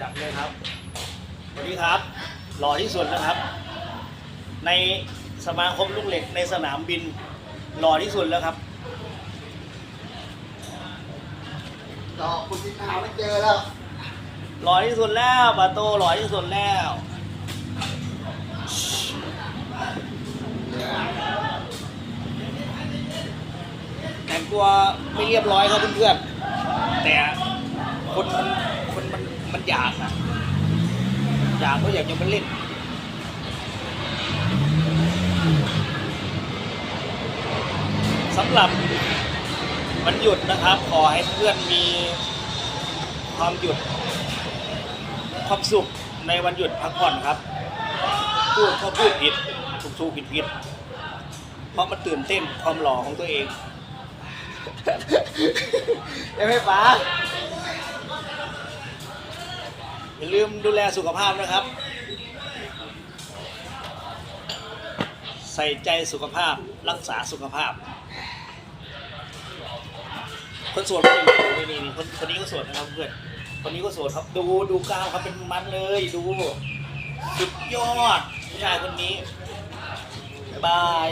จัดเลยครับ สวัสดีครับ หล่อที่สุดนะครับ ในสมาคมลูกเหล็กในสนามบิน หล่อที่สุดแล้วครับดอกคุณที่หาไม่เจอแล้ว หล่อที่สุดแล้วปาโตหล่อที่สุดแล้วแต่งตัวไม่เรียบร้อยครับเพื่อนๆแต่คนมันคนมันมันอยากอะอยากก็อยากจะมาเล่นสำหรับวันหยุดนะครับ ขอให้เพื่อนมีความหยุด ความสุขในวันหยุดพักผ่อนครับ พูดเขาพูดผิดถูกถูกผิดผิดเพราะมันตื่นเต้นความหล่อของตัวเอง ได้ไหมป๋า อย่าลืมดูแลสุขภาพนะครับ ใส่ใจสุขภาพรักษาสุขภาพ คนโสดคนนี้นี่นี่คนคนนี้ก็โสดนะครับเพื่อนคนนี้ก็โสดครับดูดูกล้ามครับเป็นมันเลยดูสุดยอดผู้ชายคนนี้บายบาย